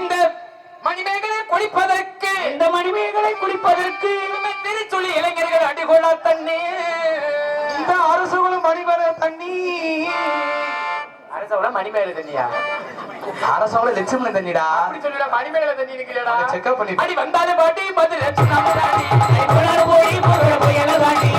இந்த மணிமேகலை குளிப்பதற்கு. இந்த மணிமேகலை குடிப்பதற்கு திருச்சுழி இளைஞர்கள் அடிகொள்ளா தண்ணி இந்த அரசுகளும் மணிமர தண்ணி அரசவள மணிமேகலை தண்ணியா? அரசோட லட்சுமண தண்ணிடா? அப்படி சொல்லுடா மணிமேகலை தண்ணி check up பண்ணிட்டு. அடி வந்தாலும் பாட்டி. புலர் போய் போய் எழதாண்டி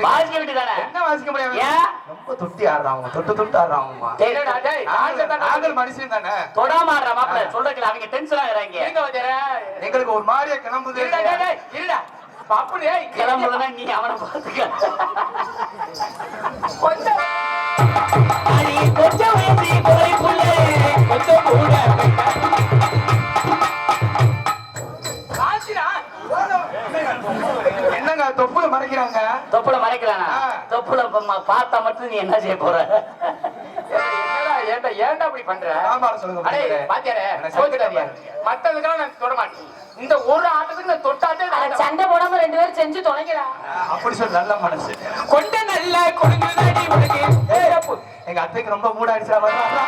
வாசிக்க வேண்டியதானே என்ன வாசிக்க முடியாது ரொம்ப தொட்டி ஆடுறாங்க தொட்டு ஆடுறாங்க நாங்கள் மனுஷன் தானே? தொடாம ஆடுற மாப்பிள்ள சொல்றதுல அவங்க டென்ஷன் ஆகுறாங்க. எங்களுக்கு ஒரு மாதிரியா கிளம்புது. இருடா பாப்பு டேய் கிளம்புறதுனா நீ அவனை பாத்துக்க மறைக்கிறாங்க. தொப்புல மறைக்கலானா ஆ. தொப்புல பார்த்தா மட்டும் நீ என்ன செய்ய போற? ஏன்டா ஏன்டா அப்படி பண்ற? அடே. பாத்தியாரே மத்ததுக்கெல்லாம் நான் தொட மாட்டேன். இந்த ஒரு ஆட்டத்துக்கு நான் தொட்டாட்டே சண்டை போடாம ரெண்டு பேரும் செஞ்சு தொலைங்கடா. அப்படி சொல்லி நல்ல மனசு. கொண்ட நல்லா உனக்கு அப்பு எங்க அத்தைக்கு ரொம்ப மூட அடிச்சா வர்றாங்க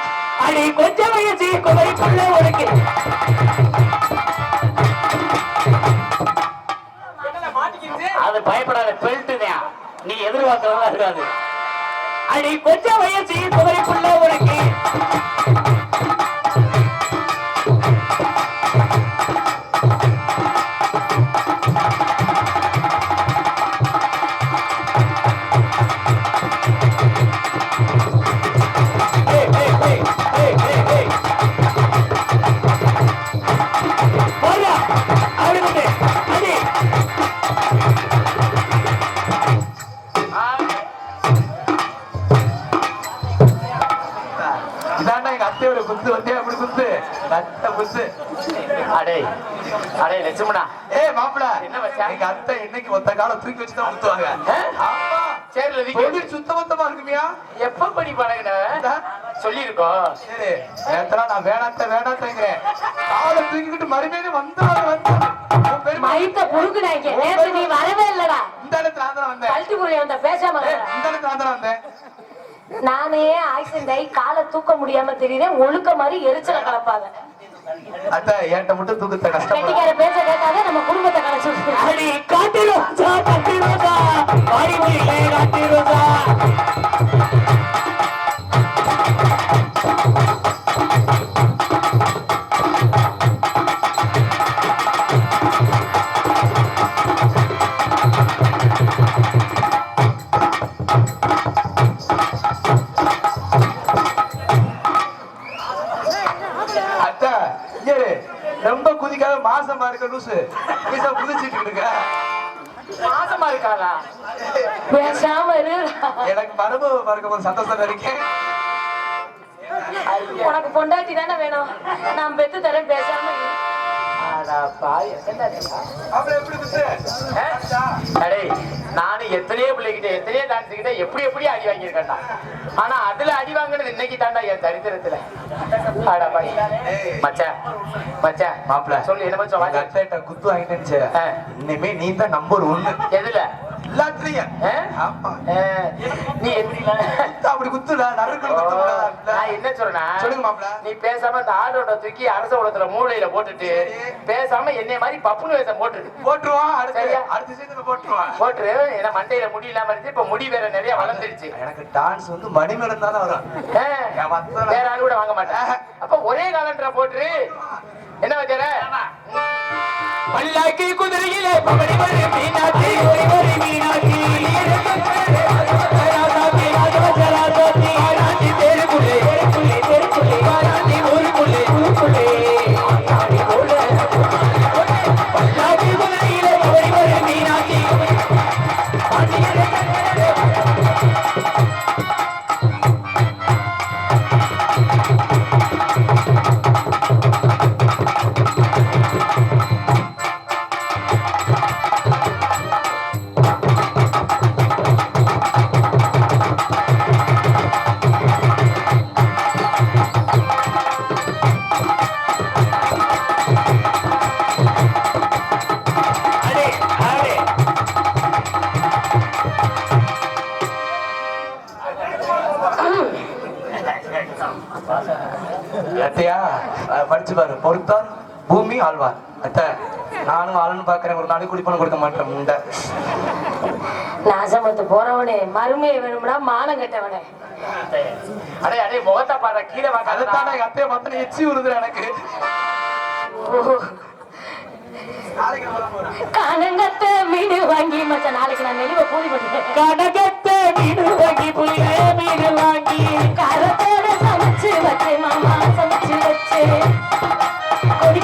அடி கொஞ்சம் வயசு குறைக்குள்ளே உனக்கு அது பயப்படாத பெல்ட் நீ எதிர்பார்க்கலாம் இருக்காது. அடி கொஞ்சம் வயசு குறைக்குள்ள உனக்கு. அடே அடே லட்சுமணா. ஏய் மாப்பிள. என்ன மச்சான்? எங்க அத்தை என்னைக்கு ஒத்த காலம் தூக்கி வச்சு தான் குத்துவாங்க ஆ? ஆமா. சேர்ல தொழில் சுத்த மொத்தமா இருக்குமியா? எப்ப படி பழகின? சொல்லியிருக்கோம் சரி நேத்தரா நான் வேணாத்த வேணாத்தங்கிறேன். காலை தூக்கிக்கிட்டு மறுபடியும் வந்தாங்க வந்து மைத்த நேத்து நீ வரவே இல்லடா. இந்த இடத்துல தான் வந்தேன். கழட்டி புரிய வந்த பேசாம. இந்த இடத்துல தான் வந்தேன். நானே ஆக்சிடென்ட் ஆகி காலை தூக்க முடியாம தெரியுறேன் ஒழுக்க மாதிரி எரிச்சல கலப்பாங்க. அத்தை என்கிட்ட மட்டும் தூக்கத்தை கஷ்டப்படும் கட்டிக்கார பேச்ச கேட்டாலே நம்ம குடும்பத்தை கலைச்சு விட்டுருவோம். அடி காட்டு எனக்கு மரபு மறக்க போது சந்தோஷம் இருக்கேன் உனக்கு பொண்டாட்டி தானே வேணும். நான் பெத்து தரேன் பேசாம நானும் எத்தனையோ பிள்ளைகிட்ட எத்தனையோ டான்ஸ் கிட்ட எப்படி எப்படி அடி வாங்கியிருக்கேன்டா. ஆனா அதுல அடி வாங்கினது இன்னைக்கு தாண்டா என் சரித்திரத்துல அடா பாய். மச்சான் மச்சான் மாப்பிள சொல்லு என்ன குத்து வாங்கிட்டேன்னு ஆ. இனிமே நீ தான் நம்பர் ஒண்ணு எதுல? நீ அப்படி குத்துடா. நான் என்ன சொல்லுங்க மாப்பிள. நீ பேசாம இந்த ஆடோட தூக்கி அரச உலகத்துல மூளையில போட்டுட்டு பேசாம என்னைய மாதிரி பப்புனு வேஷம் போட்டுரு. போட்டுருவான் அடுத்து? அடுத்த சீத்துல போட்டுருவான். போட்டுரு. ஏன்னா மண்டையில முடி இல்லாம இருந்துச்சு இப்ப முடி வேற நிறைய வளர்ந்துருச்சு. எனக்கு டான்ஸ் வந்து மணிமேடம் தானே வரும். வேற ஆள் கூட வாங்க மாட்டேன். அப்ப ஒரே காலண்டரா போட்டுரு. என்ன வைக்கிற? பல்லாக்கி குதிரையிலே பவனி வரு மீனாட்சி மீனாட்சி. மாற்றம் உண்டா நாசமத்து போறவனே மருமையை வேணும்னா மானம் கட்டவனே. அடே அடே முகத்தை பாரு கீழே வாங்க அதுதான் அத்தைய மத்தன எச்சி உருதுல எனக்கு. கனங்கத்த மீன் வாங்கி மச்ச நாளைக்கு நான் வெளியே போலி பண்ணிட்டேன் கனகத்த வாங்கி புளிய மீன் வாங்கி. கரத்தோட சமைச்சு வச்சேன் மாமா சமைச்சு வச்சேன். Oh,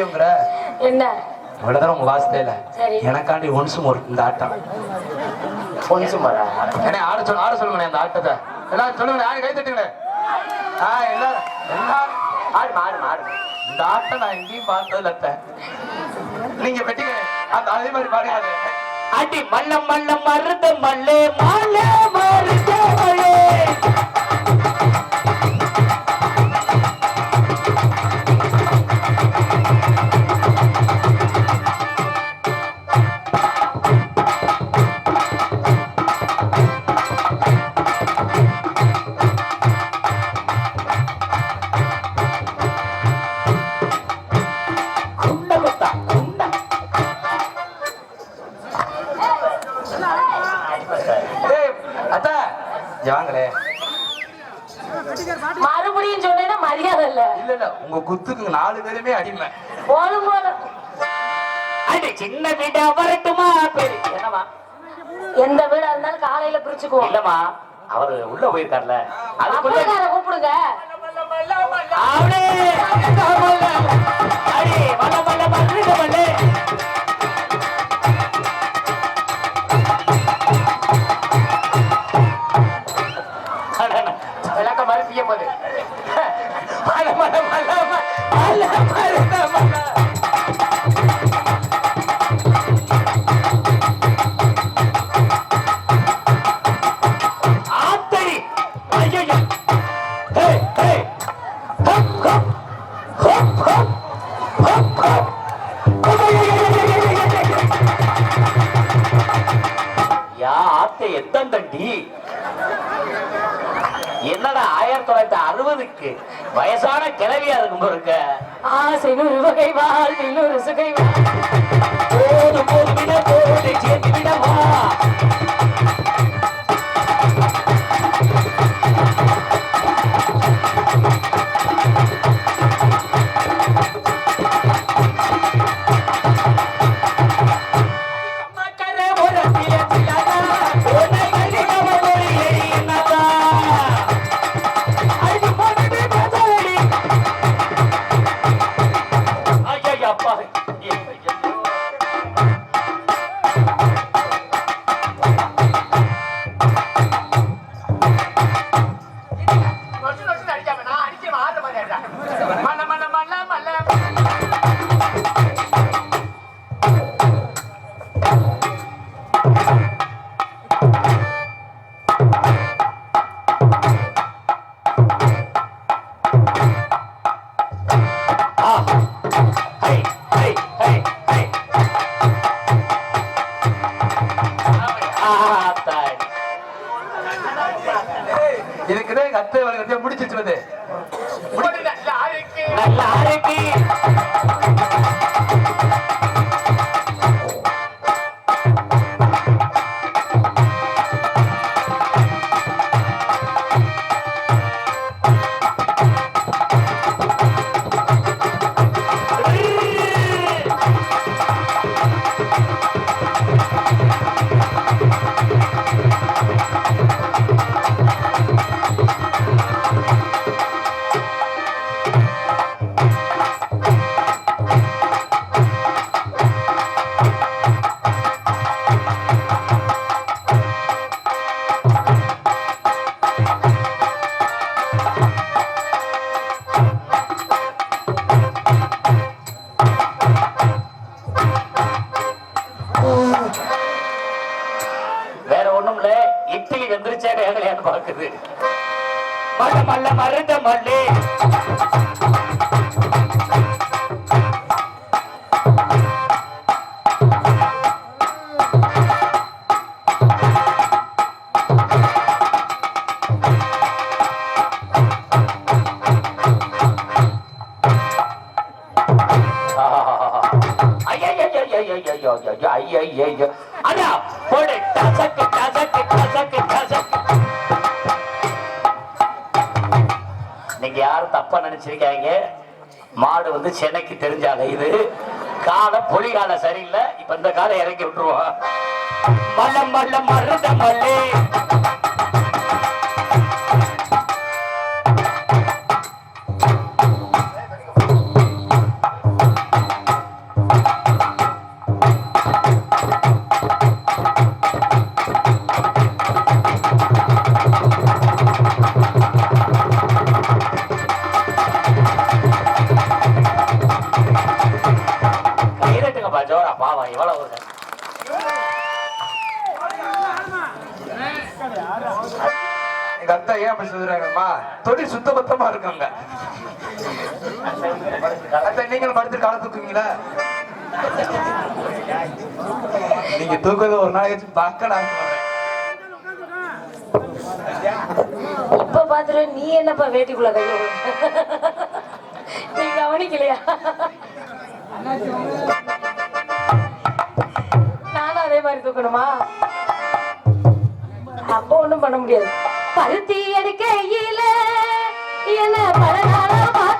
முடியுங்கிற என்ன? இவ்வளவுதான் உங்க வாசல எனக்காண்டி ஒன்சும் ஒரு இந்த ஆட்டம். ஒன்சும் ஏன்னா ஆட சொல்ல ஆட சொல்லுங்க அந்த ஆட்டத்தை. எல்லாரும் சொல்லுங்க யாரும் கை தட்டுங்க ஆஹ் எல்லாரும் எல்லாரும். ஆடு மாடு மாடு. இந்த ஆட்டம் நான் எங்கேயும் பார்த்ததுல நீங்க பெட்டிங்க அந்த அதே மாதிரி பாருங்க அடி மல்ல மல்ல மருத மல்லு. உள்ள போயிருக்காருல. அதுக்குள்ள இதுக்குதான் எங்க அத்தை வழக்கத்தை முடிச்சிட்டு வந்து நல்லா இருக்கு பாக்குது மல்ல மல்ல மருந்த மல்லே தூக்குறது ஒரு இப்ப பாத்துரு நீ என்னப்பா வேட்டிக்குள்ள கைய நீ கவனிக்கலையா? நானும் அதே மாதிரி தூக்கணுமா? அப்ப ஒண்ணும் பண்ண முடியாது. பருத்தி எடுக்கையில என்ன பல நாளா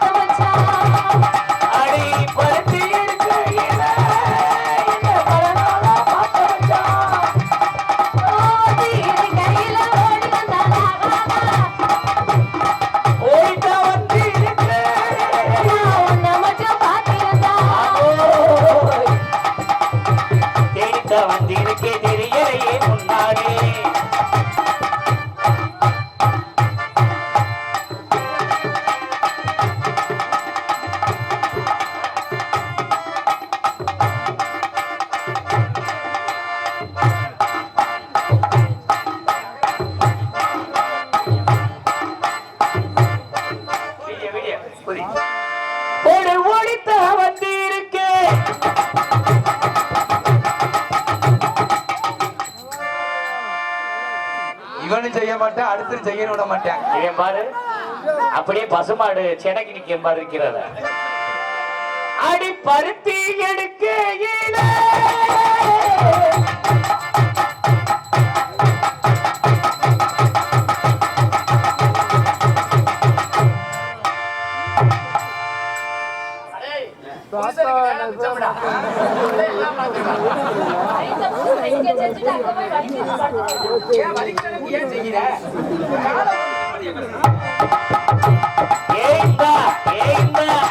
இவனும் செய்ய மாட்டேன் அடுத்து செய்ய விட மாட்டேன். இவன் பாரு அப்படியே பசுமாடு செனக்கி நிக்க மாதிரி இருக்கிறத அடி பருத்தி எடுக்கையில விடா எல்லாம் பார்த்துக்கலாம் ஏன் வலிக்கிறதுக்கு ஏன் செய்கிற ஏய் ஏய்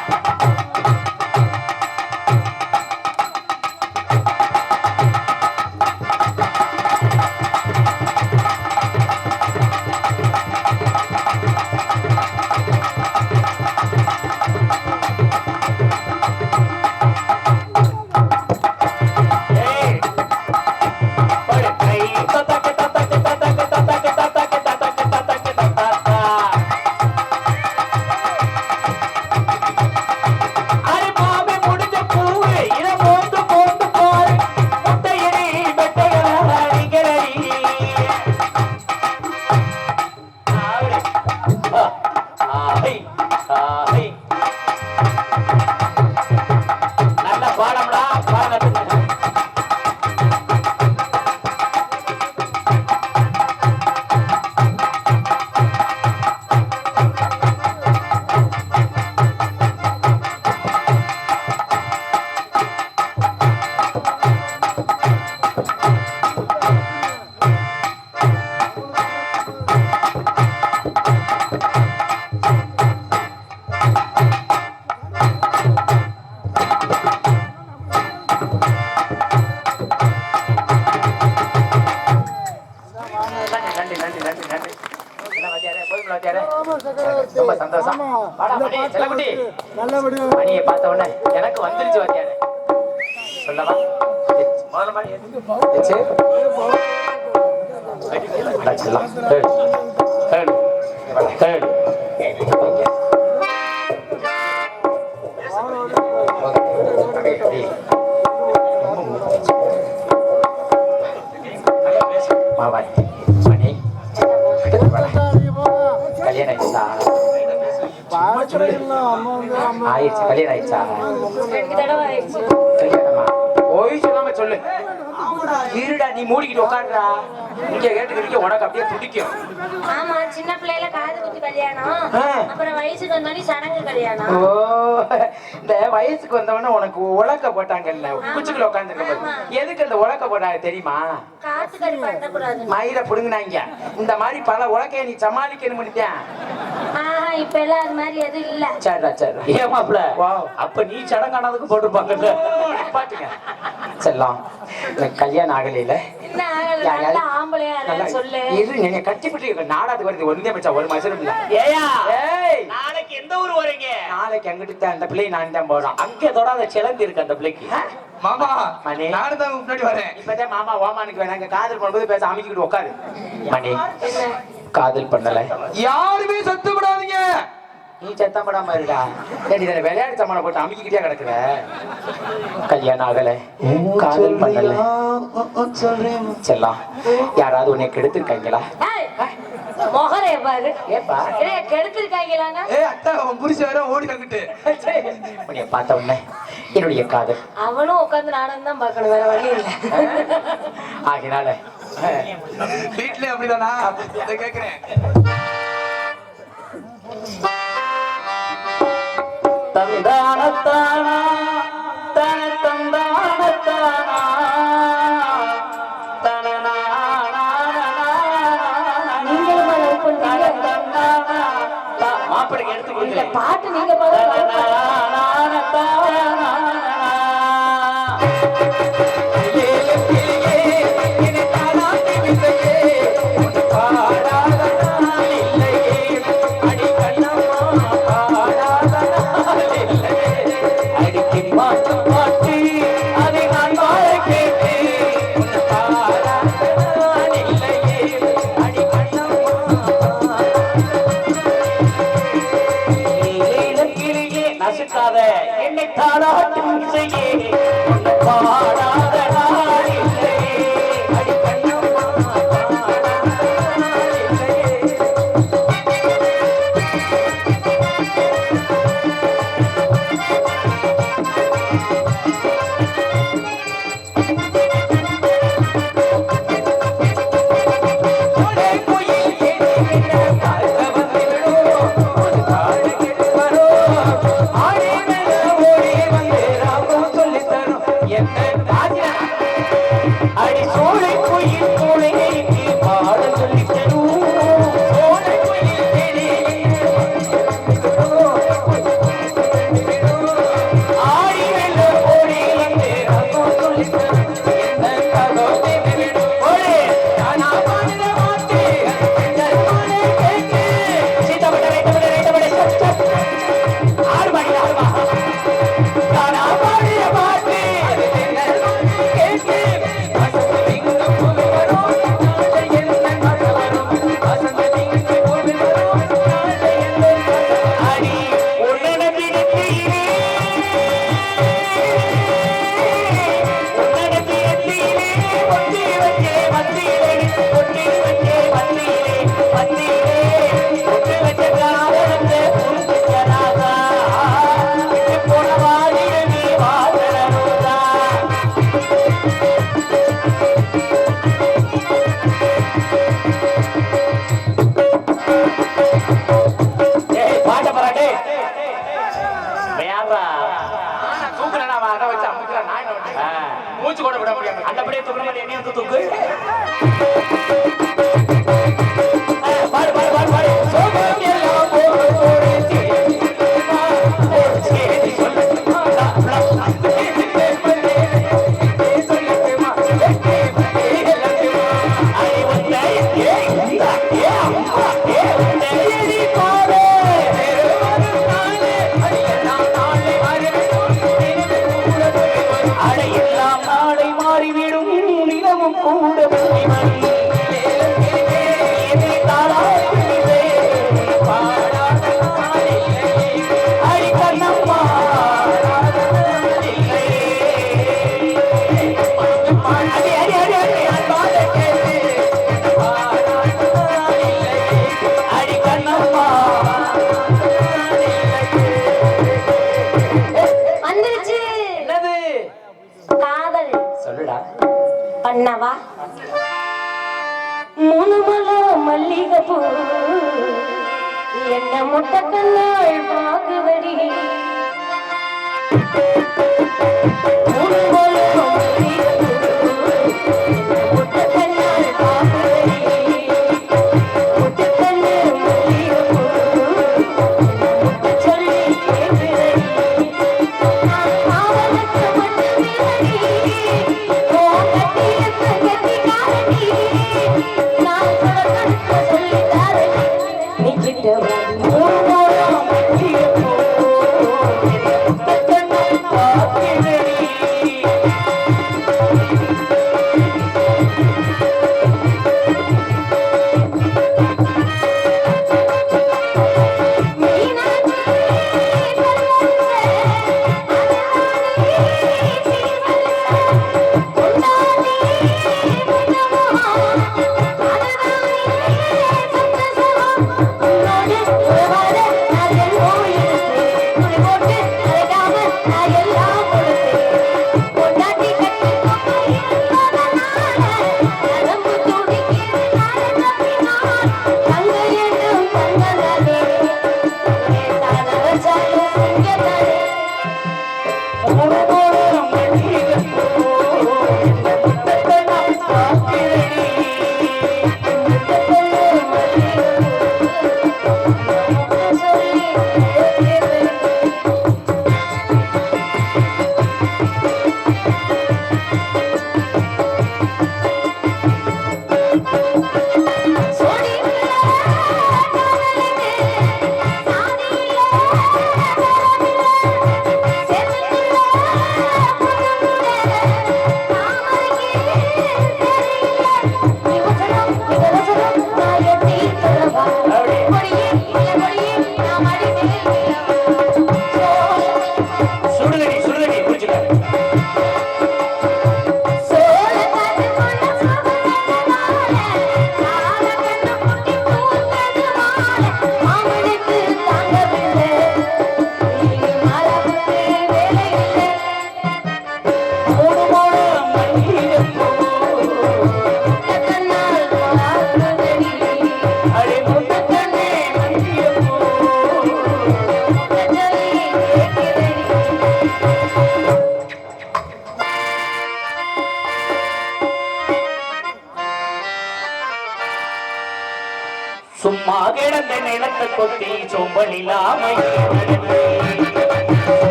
செல்லக்குட்டி மணியை பார்த்த உடனே எனக்கு வந்துருச்சு வாத்தியாரே சொல்லவா? முதல்ல மணி போய் சொல்லாம சொல்லு. இருடா நீ மூடிக்கிட்டு உட்காருடா இங்க கேட்டுக்கிட்டு உனக்கு அப்படியே துடிக்கும். ஆமா சின்ன பிள்ளையில காது குத்து கல்யாணம். அப்புறம் வயசுக்கு வந்தோடனே சடங்கு கல்யாணம். ஓ இந்த வயசுக்கு வந்தவொடனே உனக்கு உலக்க போட்டாங்கல்ல. குச்சிக்குள்ள உட்காந்துருக்கும் எதுக்கு அந்த உலக்க போட்டாங்க தெரியுமா? காத்து கறி பண்ணக்கூடாது மயிரை புடுங்கினாங்க. இந்த மாதிரி பல உலக்கைய நீ சமாளிக்கணும் ஆஹா இப்ப எல்லாம் அது மாதிரி எதுவும் இல்ல. சரிடா சரிடா. ஏன் மாப்பிள. அப்ப நீ சடங்கானதுக்கு போட்டிருப்பாங்கல்ல செல்லம் கல்யாணம் ஆகலையில. கட்டிப்பிட்டு நாடாது வருது ஒன்றே பச்சா ஒரு மாசம் இல்ல ஏயா ஏய்! நாளைக்கு எந்த ஊர் வரீங்க நாளைக்கு அங்கிட்டு தான் அந்த பிள்ளையை நான் தான் போறோம். அங்க தொடாத சிலந்தி இருக்கு அந்த பிள்ளைக்கு. மாமா மணி. நானும் தான் முன்னாடி வரேன். இப்பதான் மாமா ஓமானுக்கு வேணாங்க காதல் பண்ணும்போது பேச அமைக்கிட்டு உட்காரு. மணி காதல் பண்ணல. யாருமே சத்து விடாதீங்க நீ சத்தம் படாம இருடா சரி இதை விளையாட்டு போட்டு அமைக்கிட்டே கிடக்குற. கல்யாணம் ஆகல. காதல் பண்ணல. சொல்றேன். செல்லாம் யாராவது உன்னை கெடுத்திருக்காங்களா? ஏய், முகரைய பாரு. ஏப்பா? ஏய், கெடுத்திருக்காங்களாங்க ஏ அத்தா புரிச்ச வேற ஓடி வந்துட்டு உன்னைய பார்த்த உடனே என்னுடைய காதல். அவனும் உட்கார்ந்து நாடகம் தான் பார்க்கணும் வேற வழி இல்ல. ஆகினால. வீட்லயே அப்படிதானா? கேக்குறேன். தந்தானத்தானா? தன தந்தானத்தானா பாட்டு என்ன